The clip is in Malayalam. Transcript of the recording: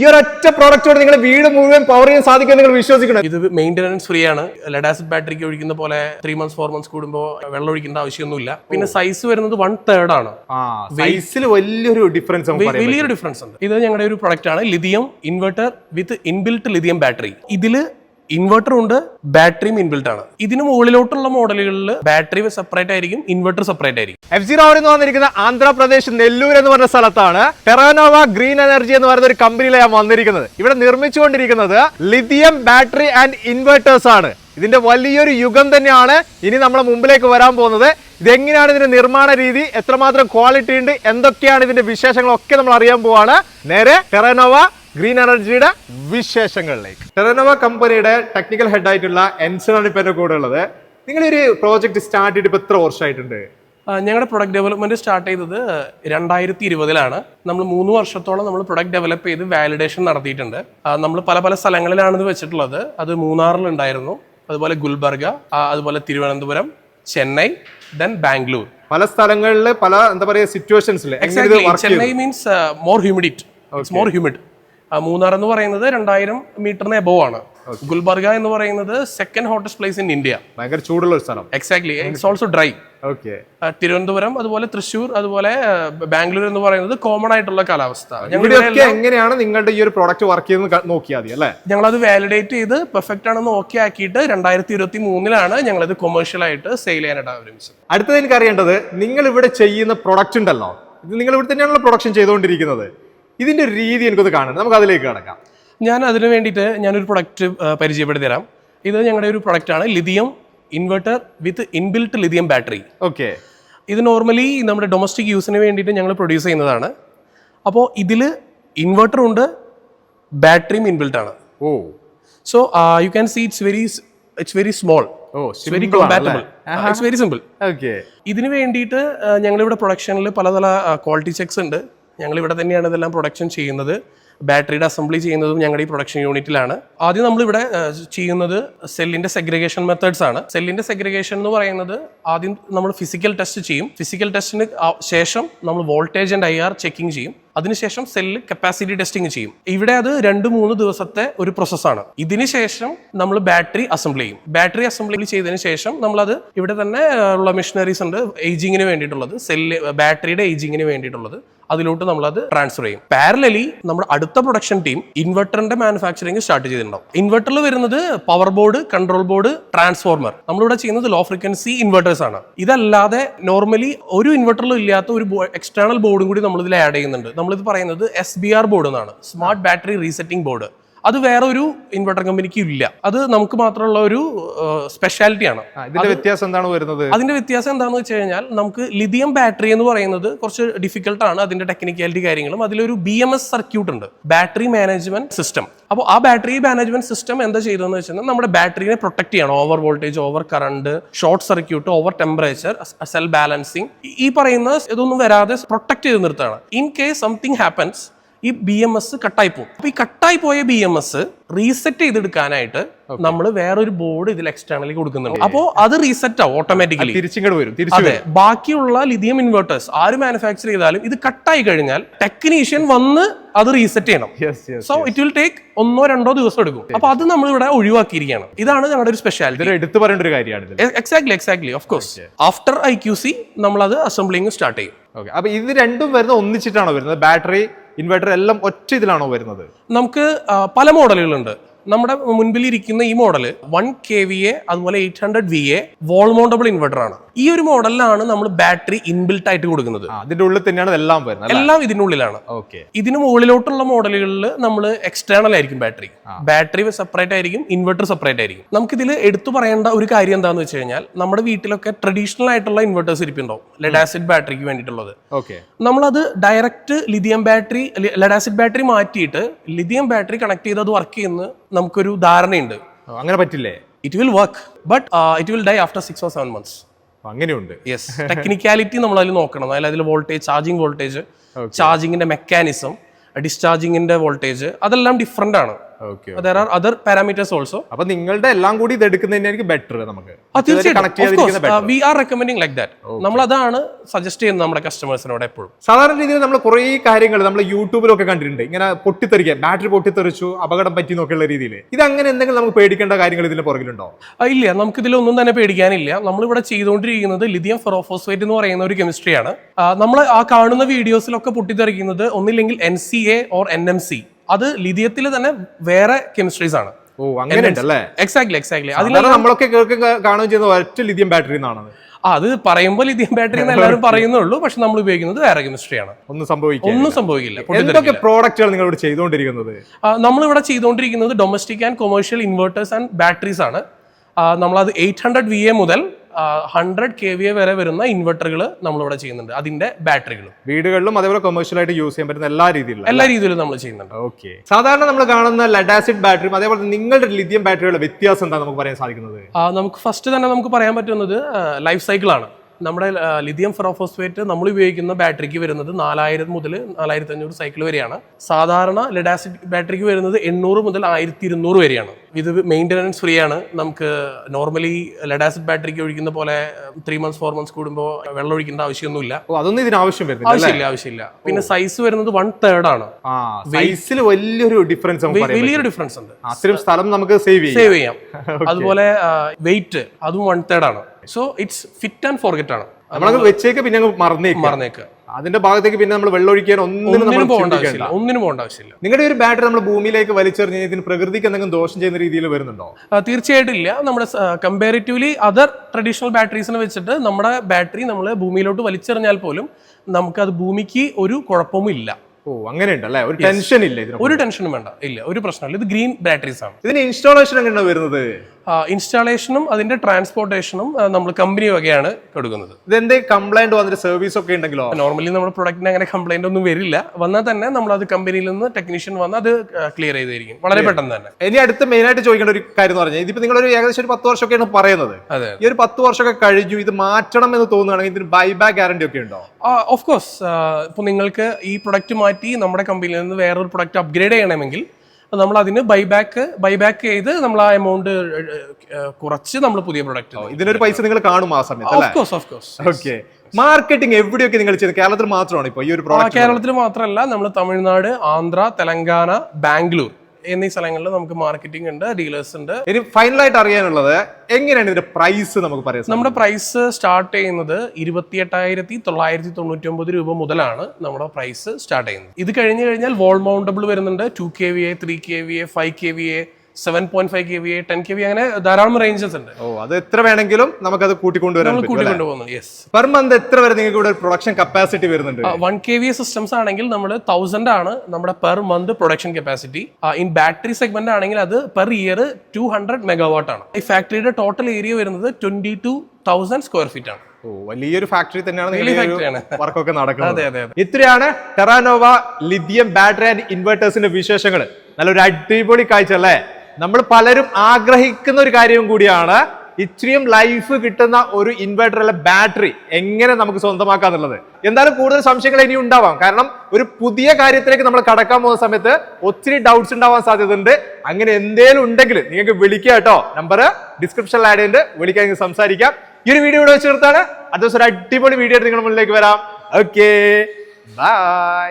ഈ ഒരൊറ്റ പ്രോഡക്റ്റോട് നിങ്ങൾ വീട് മുഴുവൻ പവർ ചെയ്യാൻ സാധിക്കും നിങ്ങൾ വിശ്വസിക്കണം? ഇത് മെയിന്റനൻസ് ഫ്രീ ആണ്. ലഡാസ് ബാറ്ററിക്ക് ഒഴിക്കുന്ന പോലെ ത്രീ മന്ത്സ് ഫോർ മന്ത്സ് കൂടുമ്പോൾ വെള്ളം ഒഴിക്കേണ്ട ആവശ്യമൊന്നുമില്ല. പിന്നെ സൈസ് വരുന്നത് വൺ തേർഡ് ആണ്. സൈസിൽ വലിയൊരു ഡിഫറൻസ് വലിയൊരു ഡിഫറൻസ് ഉണ്ട്. ഇത് ഞങ്ങളുടെ ഒരു പ്രൊഡക്റ്റ് ആണ് lithium inverter with inbuilt lithium battery ഇതിൽ ഇൻവെർട്ടർ ഉണ്ട് ബാറ്ററിയും ഇൻബിൽട്ട് ആണ്. ഇതിന് മുകളിലോട്ടുള്ള മോഡലുകളിൽ ബാറ്ററി സെപ്പറേറ്റ് ആയിരിക്കും ഇൻവെർട്ടർ സെപ്പറേറ്റ് ആയിരിക്കും. എഫ് സീറോ എന്ന് പറഞ്ഞിരിക്കുന്ന ആന്ധ്രാപ്രദേശ് നെല്ലൂർ എന്ന് പറഞ്ഞ സ്ഥലത്താണ് ടെറാനോവ ഗ്രീൻ എനർജി എന്ന് പറയുന്ന ഒരു കമ്പനിയിലാണ് വന്നിരിക്കുന്നത്. ഇവിടെ നിർമ്മിച്ചുകൊണ്ടിരിക്കുന്നത് ലിഥിയം ബാറ്ററി ആൻഡ് ഇൻവെർട്ടേഴ്സ് ആണ്. ഇതിന്റെ വലിയൊരു യുഗം തന്നെയാണ് ഇനി നമ്മളെ മുമ്പിലേക്ക് വരാൻ പോകുന്നത്. ഇതെങ്ങനെയാണ് ഇതിന്റെ നിർമ്മാണ രീതി എത്രമാത്രം ക്വാളിറ്റി ഉണ്ട് എന്തൊക്കെയാണ് ഇതിന്റെ വിശേഷങ്ങളൊക്കെ നമ്മൾ അറിയാൻ പോവാണ്. നേരെ ടെറാനോവ ഗ്രീൻ എനർജിയുടെ വിശേഷങ്ങളിലേക്ക്. ടെറനോവ കമ്പനിയുടെ ടെക്നിക്കൽ ഹെഡ് ആയിട്ടുള്ള എൻസണാണ് ഇപ്പൊ എന്റെ കൂടെ ഉള്ളത്. നിങ്ങളൊരു പ്രോജക്റ്റ് സ്റ്റാർട്ട് ചെയ്തിട്ട് ഇപ്പൊ എത്ര വർഷമായിട്ടുണ്ട്? ഞങ്ങളുടെ പ്രൊഡക്റ്റ് ഡെവലപ്മെന്റ് സ്റ്റാർട്ട് ചെയ്തത് രണ്ടായിരത്തി ഇരുപതിലാണ് നമ്മൾ മൂന്ന് വർഷത്തോളം നമ്മൾ പ്രൊഡക്റ്റ് ഡെവലപ്പ് ചെയ്ത് വാലിഡേഷൻ നടത്തിയിട്ടുണ്ട്. നമ്മൾ പല പല സ്ഥലങ്ങളിലാണ് ഇത് വെച്ചിട്ടുള്ളത്. അത് മൂന്നാറിലുണ്ടായിരുന്നു. അതുപോലെ ഗുൽബർഗ അതുപോലെ തിരുവനന്തപുരം ചെന്നൈ ദെൻ ബാംഗ്ലൂർ. പല സ്ഥലങ്ങളിൽ പല എന്താ പറയുക സിറ്റുവേഷൻസിൽ exactly Chennai means more humidity more humid Munnar എന്ന് പറയുന്നത് രണ്ടായിരം മീറ്ററിന് എബോവ് ആണ്. ഗുൽബർഗ എന്ന് പറയുന്നത് second hottest place in India ഭയങ്കര ചൂടുള്ള ഒരു സ്ഥലം. Exactly it's also dry okay Thiruvananthapuram അതുപോലെ തൃശ്ശൂർ അതുപോലെ ബാംഗ്ലൂർ എന്ന് പറയുന്നത് കോമൺ ആയിട്ടുള്ള കാലാവസ്ഥ. ഞങ്ങൾ എങ്ങനെയാണ് നിങ്ങളുടെ ഈ ഒരു പ്രോഡക്റ്റ് വർക്ക് ക- നോക്കിയാൽ മതി അല്ലേ? അത് വാലിഡേറ്റ് ചെയ്ത് പെർഫെക്റ്റ് ആണെന്ന് ഓക്കെ ആക്കിയിട്ട് രണ്ടായിരത്തി ഇരുപത്തി മൂന്നിലാണ് ഞങ്ങൾ ഇത് കൊമേഴ്ഷ്യൽ ആയിട്ട് സെയിൽ ചെയ്യാനായിട്ട് ആരംഭിച്ചത്. അടുത്തത് എനിക്ക് അറിയേണ്ടത് നിങ്ങൾ ഇവിടെ ചെയ്യുന്ന പ്രൊഡക്റ്റ് ഉണ്ടല്ലോ. ഇത് നിങ്ങൾ ഇവിടെ തന്നെയാണല്ലോ പ്രൊഡക്ഷൻ ചെയ്തുകൊണ്ടിരിക്കുന്നത്. ഇതിന്റെ ഒരു രീതി എനിക്കൊന്ന് കാണണം. നമുക്ക് അതിലേക്ക് കിടക്കാം. ഞാൻ അതിന് വേണ്ടിയിട്ട് ഞാനൊരു പ്രൊഡക്റ്റ് പരിചയപ്പെടുത്തി തരാം ഇത് ഞങ്ങളുടെ ഒരു പ്രൊഡക്റ്റാണ് lithium inverter with inbuilt lithium battery. Okay. ഇത് നോർമലി നമ്മുടെ ഡൊമസ്റ്റിക് യൂസിന് വേണ്ടിയിട്ട് ഞങ്ങൾ പ്രൊഡ്യൂസ് ചെയ്യുന്നതാണ്. അപ്പോൾ ഇതിൽ ഇൻവെർട്ടറും ഉണ്ട് ബാറ്ററിയും ഇൻബിൽട്ട് ആണ്. ഓ. So you can see it's very it's very small it's very compatible it's very simple ഇതിന് വേണ്ടിയിട്ട് ഞങ്ങളിവിടെ പ്രൊഡക്ഷനിൽ പല പല ക്വാളിറ്റി ചെക്സ് ഉണ്ട്. ഞങ്ങളിവിടെ തന്നെയാണ് ഇതെല്ലാം പ്രൊഡക്ഷൻ ചെയ്യുന്നത്. ബാറ്ററിയുടെ അസംബ്ലി ചെയ്യുന്നതും ഞങ്ങളുടെ ഈ പ്രൊഡക്ഷൻ യൂണിറ്റിലാണ് ആദ്യം നമ്മളിവിടെ ചെയ്യുന്നത് സെല്ലിന്റെ സെഗ്രിഗേഷൻ മെത്തേഡ്സ് ആണ്. സെല്ലിന്റെ സെഗ്രിഗേഷൻ എന്ന് പറയുന്നത് ആദ്യം നമ്മൾ ഫിസിക്കൽ ടെസ്റ്റ് ചെയ്യും. ഫിസിക്കൽ ടെസ്റ്റിന് ശേഷം നമ്മൾ voltage and I R checking ചെയ്യും. അതിനുശേഷം സെല്ല് കപ്പാസിറ്റി ടെസ്റ്റിംഗ് ചെയ്യും. ഇവിടെ അത് രണ്ട് മൂന്ന് ദിവസത്തെ ഒരു പ്രോസസ്സാണ് ഇതിനുശേഷം നമ്മൾ ബാറ്ററി അസംബിൾ ചെയ്യും. ബാറ്ററി അസംബ്ലി ചെയ്തതിന് ശേഷം നമ്മളത് ഇവിടെ തന്നെ ഉള്ള മെഷീനറീസ് ഉണ്ട് ഏജിങ്ങിന് വേണ്ടിയിട്ടുള്ളത്. സെല്ല് ബാറ്ററിയുടെ ഏജിങ്ങിന് വേണ്ടിയിട്ടുള്ളത്. അതിലോട്ട് അത് ട്രാൻസ്ഫർ ചെയ്യും. പാരലലി നമ്മുടെ അടുത്ത പ്രൊഡക്ഷൻ ടീം ഇൻവെർട്ടറിന്റെ മാനുഫാക്ചറിങ് സ്റ്റാർട്ട് ചെയ്തിട്ടുണ്ടാവും. ഇൻവെർട്ടറിൽ വരുന്നത് power board control board transformer നമ്മളിവിടെ ചെയ്യുന്നത് ലോ ഫ്രീക്വൻസി ഇൻവെർട്ടേഴ്സ് ആണ്. ഇതല്ലാതെ നോർമലി ഒരു ഇൻവെർട്ടറിലും ഇല്ലാത്ത ഒരു എക്സ്റ്റേണൽ ബോർഡും കൂടി നമ്മൾ ഇതിൽ ആഡ് ചെയ്യുന്നുണ്ട്. നമ്മളിത് പറയുന്നത് എസ് ബി ആർ ബോർഡ് എന്നാണ്. സ്മാർട്ട് ബാറ്ററി റീസെറ്റിംഗ് ബോർഡ് അത് വേറെ ഒരു ഇൻവെർട്ടർ കമ്പനിക്ക് ഇല്ല. അത് നമുക്ക് മാത്രമുള്ള ഒരു സ്പെഷ്യാലിറ്റി ആണ്. ഇതിന്റെ വ്യത്യാസം എന്താണ് വരുന്നത്? അതിന്റെ വ്യത്യാസം എന്താണെന്ന് വെച്ച് കഴിഞ്ഞാൽ നമുക്ക് ലിഥിയം ബാറ്ററി എന്ന് പറയുന്നത് കുറച്ച് ഡിഫിക്കൽട്ട് ആണ് അതിന്റെ ടെക്നിക്കാലിറ്റി കാര്യങ്ങളും. അതിലൊരു ബി എം എസ് സർക്യൂട്ട് ഉണ്ട് ബാറ്ററി മാനേജ്മെന്റ് സിസ്റ്റം അപ്പോൾ ആ ബാറ്ററി മാനേജ്മെന്റ് സിസ്റ്റം എന്താ ചെയ്തതെന്ന് വെച്ചാൽ നമ്മുടെ ബാറ്ററിനെ പ്രൊട്ടക്ട് ചെയ്യണം. Over voltage over current short circuit over temperature cell balancing ഈ പറയുന്ന ഇതൊന്നും വരാതെ പ്രൊട്ടക്ട് ചെയ്ത് നിർത്താണ് ഇൻ കേസ് സംതിങ് ഹാപ്പൻസ് ഈ ബി എം എസ് കട്ടായി പോകും അപ്പൊ ഈ കട്ടായി പോയ ബി എം എസ് റീസെറ്റ് ചെയ്തെടുക്കാനായിട്ട് നമ്മൾ വേറൊരു ബോർഡ് ഇതിൽ എക്സ്റ്റേണലി കൊടുക്കുന്നുണ്ട്. അപ്പോൾ അത് റീസെറ്റ് ആവും ഓട്ടോമാറ്റിക്കലി തിരിച്ചിങ്ങോട്ട് വരും തിരിച്ചു അതെ. ബാക്കിയുള്ള ലിഥിയം ഇൻവേർട്ടേഴ്സ് ആര് മാനുഫാക്ചർ ചെയ്താലും ഇത് കട്ടായി കഴിഞ്ഞാൽ ടെക്നീഷ്യൻ വന്ന് അത് റീസെറ്റ് ചെയ്യണം. സോ ഇറ്റ് വിൽ ടേക്ക് ഒന്നോ രണ്ടോ ദിവസം എടുക്കും. അപ്പൊ അത് നമ്മൾ ഇവിടെ ഒഴിവാക്കിയിരിക്കുകയാണ്. ഇതാണ് ഞങ്ങളുടെ ഒരു സ്പെഷ്യാലിറ്റി എടുത്തു പറയേണ്ട ഒരു കാര്യമാണ് exactly exactly of course after I Q C നമ്മൾ അത് അസംബ്ലിങ് സ്റ്റാർട്ട് ചെയ്യും. ഓക്കെ അപ്പൊ ഇത് രണ്ടും വരുന്നത് ഒന്നിച്ചിട്ടാണോ വരുന്നത്? ബാറ്ററി ഇൻവെർട്ടർ എല്ലാം ഒറ്റ ഇതിലാണോ വരുന്നത്? നമുക്ക് പല മോഡലുകളുണ്ട്. നമ്മുടെ മുൻപിൽ ഇരിക്കുന്ന ഈ model one K V A അതുപോലെ eight hundred V A wall mountable inverter ആണ്. ഈ ഒരു മോഡലിലാണ് നമ്മൾ ബാറ്ററി ഇൻബിൽട്ട് ആയിട്ട് കൊടുക്കുന്നത്. അതിന്റെ ഉള്ളിൽ തന്നെയാണ് എല്ലാം വരുന്നത് എല്ലാം ഇതിന്റെ ഉള്ളിലാണ്. ഓക്കെ. ഇതിന് മുകളിലോട്ടുള്ള മോഡലുകളിൽ നമ്മൾ എക്സ്റ്റേണൽ ആയിരിക്കും ബാറ്ററി ബാറ്ററി സെപ്പറേറ്റ് ആയിരിക്കും ഇൻവെർട്ടർ സെപ്പറേറ്റ് ആയിരിക്കും. നമുക്കിതിൽ എടുത്തു പറയേണ്ട ഒരു കാര്യം എന്താണെന്ന് വെച്ച് കഴിഞ്ഞാൽ നമ്മുടെ വീട്ടിലൊക്കെ ട്രഡീഷണൽ ആയിട്ടുള്ള ഇൻവെർട്ടേഴ്സ് ഇരിപ്പുണ്ടാവും. ലെഡ് ആസിഡ് ബാറ്ററിക്ക് വേണ്ടിയിട്ടുള്ളത്. ഓക്കെ. നമ്മളത് direct lithium battery lead acid battery മാറ്റിയിട്ട് ലിഥിയം ബാറ്ററി കണക്ട് ചെയ്ത് അത് വർക്ക് ചെയ്യുന്ന നമുക്കൊരു ധാരണയുണ്ട്. അങ്ങനെ പറ്റില്ലേ? It will work but it will die after six or seven months അങ്ങനെയുണ്ട്. യെസ് ടെക്നിക്കാലിറ്റി നമ്മൾ അതിൽ നോക്കണം. അതായത് അതിൽ വോൾട്ടേജ് ചാർജിങ് വോൾട്ടേജ് ചാർജിങ്ങിന്റെ മെക്കാനിസം ഡിസ്ചാർജിങ്ങിന്റെ വോൾട്ടേജ് അതെല്ലാം ഡിഫറെന്റ് ആണ്. There are other parameters also അപ്പൊ നിങ്ങളുടെ എല്ലാം കൂടി ഇത് എടുക്കുന്നതിനായിരിക്കും ബെറ്റർ നമുക്ക്. തീർച്ചയായിട്ടും. We are recommending like that നമ്മൾ അതാണ് സജസ്റ്റ് ചെയ്യുന്നത് നമ്മുടെ കസ്റ്റമേഴ്സിനോട് എപ്പോഴും. സാധാരണ രീതിയിൽ നമ്മൾ കുറേ കാര്യങ്ങൾ നമ്മൾ യൂട്യൂബിലൊക്കെ കണ്ടിട്ടുണ്ട്. ഇങ്ങനെ പൊട്ടിത്തെറിക്കുക ബാറ്ററി പൊട്ടിത്തെറിച്ചു അപകടം പറ്റി നോക്കിയുള്ള രീതിയിൽ. ഇത് അങ്ങനെ എന്തെങ്കിലും നമുക്ക് പേടിക്കേണ്ട കാര്യങ്ങൾ ഇതിന്റെ പുറകിലുണ്ടോ? ഇല്ല നമുക്ക് ഇതിലൊന്നും തന്നെ പേടിക്കാനില്ല. നമ്മളിവിടെ ചെയ്തുകൊണ്ടിരിക്കുന്നത് ലിഥിയം ഫെറോഫോസ്ഫേറ്റ് എന്ന് പറയുന്ന ഒരു കെമിസ്ട്രിയാണ് നമ്മൾ ആ കാണുന്ന വീഡിയോസിലൊക്കെ പൊട്ടിത്തെറിക്കുന്നത് ഒന്നില്ലെങ്കിൽ N C A or N M C അത് ലിഥിയത്തിൽ തന്നെ വേറെ കെമിസ്ട്രീസ് ആണ്. ഓ അങ്ങനെ ഉണ്ടല്ലേ? എക്സാക്ട്ലി എക്സാക്ട്ലി അതിലാണ് നമ്മളൊക്കെ കാണുകയും ഒറ്റ ലിഥിയം ബാറ്ററി എന്നാണ് അത് പറയുമ്പോൾ ലിഥിയം ബാറ്ററി എന്ന് എല്ലാവരും പറയുന്നുള്ളൂ പക്ഷെ നമ്മൾ ഉപയോഗിക്കുന്നത് വേറെ കെമിസ്ട്രിയാണ് ഒന്നും സംഭവിക്കില്ല. ഒന്നും സംഭവിക്കില്ല. എന്തൊക്കെ പ്രോഡക്റ്റുകൾ നിങ്ങൾ ഇവിടെ ചെയ്തുകൊണ്ടിരിക്കുന്നത്? നമ്മൾ നമ്മളിവിടെ ചെയ്തുകൊണ്ടിരിക്കുന്നത് domestic and commercial inverters and batteries ആണ്. നമ്മളത് എയ്റ്റ് ഹൺഡ്രഡ് വി എ മുതൽ ഹൺഡ്രഡ് കെ വി എ വരെ വരുന്ന ഇൻവെർട്ടറുകൾ നമ്മളിവിടെ ചെയ്യുന്നുണ്ട്. അതിന്റെ ബാറ്ററികളും. വീടുകളിലും അതേപോലെ കൊമേഴ്ഷ്യൽ ആയിട്ട് യൂസ് ചെയ്യാൻ പറ്റുന്ന എല്ലാ രീതിയിലും എല്ലാ രീതിയിലും നമ്മൾ ചെയ്യുന്നുണ്ട്. ഓക്കെ സാധാരണ നമ്മൾ കാണുന്ന ലഡാസിഡ് ബാറ്ററിയും അതേപോലെ നിങ്ങളുടെ ലിഥിയം ബാറ്ററികളുടെ വ്യത്യാസം എന്താ നമുക്ക് പറയാൻ സാധിക്കുന്നത്? നമുക്ക് ഫസ്റ്റ് തന്നെ നമുക്ക് പറയാൻ പറ്റുന്നത് ലൈഫ് സൈക്കിൾ ആണ്. നമ്മുടെ ലിഥിയം ഫെറോഫോസ്ഫേറ്റ് നമ്മൾ ഉപയോഗിക്കുന്ന ബാറ്ററിക്ക് വരുന്നത് നാലായിരം മുതൽ നാലായിരത്തി അഞ്ഞൂറ് സൈക്കിൾ വരെയാണ്. സാധാരണ ലെഡാസിഡ് ബാറ്ററിക്ക് വരുന്നത് എണ്ണൂറ് മുതൽ ആയിരത്തി ഇരുന്നൂറ് വരെയാണ്. ഇത് മെയിന്റനൻസ് ഫ്രീ ആണ്. നമുക്ക് നോർമലി ലെഡാസിഡ് ബാറ്ററിക്ക് ഒഴിക്കുന്ന പോലെ ത്രീ മന്ത്സ് ഫോർ മന്ത്സ് കൂടുമ്പോൾ വെള്ളം ഒഴിക്കേണ്ട ആവശ്യമൊന്നുമില്ല. അതൊന്നും ഇതിന് ആവശ്യം വരുന്നില്ല ആവശ്യമില്ല ആവശ്യമില്ല. പിന്നെ സൈസ് വരുന്നത് വൺ തേർഡ് ആണ്. സൈസിൽ വലിയൊരു ഡിഫറൻസ് വലിയൊരു ഡിഫറൻസ് ഉണ്ട്. അത്രയും സ്ഥലം നമുക്ക് സേവ് ചെയ്യാം. സേവ് ചെയ്യാം. അതുപോലെ വെയിറ്റ് അതും വൺ തേർഡ് ആണ്. So it's fit and forget ആണ്. നമ്മളത് വെച്ചേക്ക് പിന്നെ മറന്നേക്കും. മറന്നേക്ക്. അതിന്റെ ഭാഗത്തേക്ക് പിന്നെ നമ്മൾ വെള്ളമൊഴിക്കാൻ ഒന്നിനും നമ്മൾ പോകേണ്ട ആവശ്യമില്ല. ഒന്നിനും പോകേണ്ട ആവശ്യമില്ല. നിങ്ങളുടെ ഒരു ബാറ്ററി നമ്മൾ ഭൂമിയിലേക്ക് വലിച്ചെറിഞ്ഞ് ഇതിന് പ്രകൃതിക്ക് എന്തെങ്കിലും ദോഷം ചെയ്യുന്ന രീതിയിൽ വരുന്നുണ്ടോ? തീർച്ചയായിട്ടും ഇല്ല. നമ്മുടെ കമ്പാരിറ്റീവ്ലി അതർ ട്രഡീഷണൽ ബാറ്ററീസിനെ വെച്ചിട്ട് നമ്മുടെ ബാറ്ററി നമ്മൾ ഭൂമിയിലോട്ട് വലിച്ചെറിഞ്ഞാൽ പോലും നമുക്ക് അത് ഭൂമിക്ക് ഒരു കുഴപ്പവും ഇല്ല ഓ അങ്ങനെ ഉണ്ടല്ലേ ഒരു ടെൻഷൻ ഇല്ല ഒരു ടെൻഷനും വേണ്ട. ഇല്ല ഒരു പ്രശ്നമില്ല ഇത് ഗ്രീൻ ബാറ്ററീസ് ആണ്. ഇതിന് ഇൻസ്റ്റാളേഷൻ എങ്ങനെയാണ് വരുന്നത്? ഇൻസ്റ്റാളേഷനും അതിന്റെ ട്രാൻസ്പോർട്ടേഷനും നമ്മൾ കമ്പനി വകയാണ് കൊടുക്കുന്നത്. ഇത് എന്തെങ്കിലും കംപ്ലൈന്റ് വന്നിട്ട് സർവീസ് ഒക്കെ ഉണ്ടെങ്കിലോ? നോർമലി നമ്മുടെ പ്രൊഡക്റ്റിന് അങ്ങനെ കംപ്ലൈന്റ് ഒന്നും വരില്ല. വന്നാൽ തന്നെ നമ്മൾ അത് കമ്പനിയിൽ നിന്ന് ടെക്നീഷ്യൻ വന്ന് അത് ക്ലിയർ ചെയ്തിരിക്കും വളരെ പെട്ടെന്ന് തന്നെ. ഇനി അടുത്ത് മെയിൻ ആയിട്ട് ചോദിക്കേണ്ട ഒരു കാര്യം എന്ന് പറഞ്ഞാൽ ഇതിപ്പോ ഒരു ഏകദേശം ഒരു പത്ത് വർഷമൊക്കെയാണ് പറയുന്നത്. അതെ. ഈ ഒരു പത്ത് വർഷമൊക്കെ കഴിഞ്ഞു ഇത് മാറ്റണം എന്ന് തോന്നുകയാണെങ്കിൽ ഇതിന് ബൈ ബൈബാക്ക് ഗ്യാരണ്ടി ഒക്കെ ഉണ്ടോ? ഓഫ് കോഴ്സ് ഇപ്പൊ നിങ്ങൾക്ക് ഈ പ്രൊഡക്റ്റ് മാറ്റി നമ്മുടെ കമ്പനിയിൽ നിന്ന് വേറൊരു പ്രൊഡക്റ്റ് അപ്ഗ്രേഡ് ചെയ്യണമെങ്കിൽ നമ്മൾ അതിന് ബൈബാക്ക് ബൈബാക്ക് ചെയ്ത് നമ്മൾ ആ എമൗണ്ട് കുറച്ച് നമ്മൾ പുതിയ പ്രൊഡക്റ്റ് ഇതിനൊരു പൈസ നിങ്ങൾ കാണും ആ സമയത്ത് of course of course okay marketing എവിടെയൊക്കെ നിങ്ങൾ ചെയ്ത്? കേരളത്തിൽ മാത്രമാണ് ഇപ്പൊ ഈ ഒരു കേരളത്തിൽ മാത്രമല്ല നമ്മൾ തമിഴ്നാട് ആന്ധ്ര തെലങ്കാന ബാംഗ്ലൂർ. എന്നീ സ്ഥലങ്ങളിൽ നമുക്ക് മാർക്കറ്റിംഗ് ഉണ്ട് ഡീലേഴ്സ് ഉണ്ട്. ഇനി ഫൈനലായിട്ട് അറിയാനുള്ളത് എങ്ങനെയാണ് ഇതിന്റെ പ്രൈസ് നമുക്ക് പറയാം നമ്മുടെ പ്രൈസ് സ്റ്റാർട്ട് ചെയ്യുന്നത് ഇരുപത്തി എട്ടായിരത്തി തൊള്ളായിരത്തി തൊണ്ണൂറ്റി ഒമ്പത് രൂപ മുതലാണ് നമ്മുടെ പ്രൈസ് സ്റ്റാർട്ട് ചെയ്യുന്നത്. ഇത് കഴിഞ്ഞു കഴിഞ്ഞാൽ വോൾ മൗണ്ടബിൾ വരുന്നുണ്ട്. Two K V A three K V A five K V A seven point five K V ten K V അങ്ങനെ ധാരാളം റേഞ്ചസ് ഉണ്ട്. ഓ അത് എത്ര വേണമെങ്കിലും നമുക്ക് കൂട്ടിക്കൊണ്ടുവരാൻ കൂട്ടിക്കൊണ്ടുവരാം പറ്റും കൂട്ടിക്കൊണ്ടു പോകുന്നു യെസ് പെർ മന്ത് എത്ര വരെ നിങ്ങൾക്ക് ഇവിടെ പ്രൊഡക്ഷൻ കപ്പാസിറ്റി വരുന്നുണ്ട്? വൺ കെ വി സിസ്റ്റംസ് ആണെങ്കിൽ നമ്മൾ തൗസൻഡ് ആണ് നമ്മുടെ per month production capacity in battery segment ആണെങ്കിൽ അത് per year two hundred megawatt ആണ്. ഈ ഫാക്ടറിയുടെ ടോട്ടൽ ഏരിയ വരുന്നത് twenty two thousand square feet ആണ് വലിയൊരു ഫാക്ടറി തന്നെയാണ് വർക്കൊക്കെ നടക്കുന്നത്. അതെ അതെ അതെ. ഇത്രയാണ് ടെറാനോവ ലിഥിയം ബാറ്ററി ആൻഡ് ഇൻവെർട്ടേഴ്സിന്റെ വിശേഷങ്ങൾ നല്ലൊരു അടിപൊളി കാഴ്ച അല്ലേ? നമ്മൾ പലരും ആഗ്രഹിക്കുന്ന ഒരു കാര്യവും കൂടിയാണ് ഇത്രയും ലൈഫ് കിട്ടുന്ന ഒരു ഇൻവെർട്ടർ അല്ലെ ബാറ്ററി എങ്ങനെ നമുക്ക് സ്വന്തമാക്കാന്നുള്ളത് എന്തായാലും കൂടുതൽ സംശയങ്ങൾ ഇനി ഉണ്ടാവാം. കാരണം ഒരു പുതിയ കാര്യത്തിലേക്ക് നമ്മൾ കടക്കാൻ പോകുന്ന സമയത്ത് ഒത്തിരി ഡൗട്ട്സ് ഉണ്ടാവാൻ സാധ്യതയുണ്ട്. അങ്ങനെ എന്തേലും ഉണ്ടെങ്കിൽ നിങ്ങൾക്ക് വിളിക്കുക കേട്ടോ. നമ്പർ ഡിസ്ക്രിപ്ഷനിൽ ആഡ് ചെയ്യുന്നുണ്ട് വിളിക്കാൻ നിങ്ങൾക്ക് സംസാരിക്കാം. ഈ ഒരു വീഡിയോ ഇവിടെ വെച്ച് നിർത്താണ് അടുത്ത ദിവസം ഒരു അടിപൊളി വീഡിയോ നിങ്ങളുടെ മുന്നിലേക്ക് വരാം. Okay bye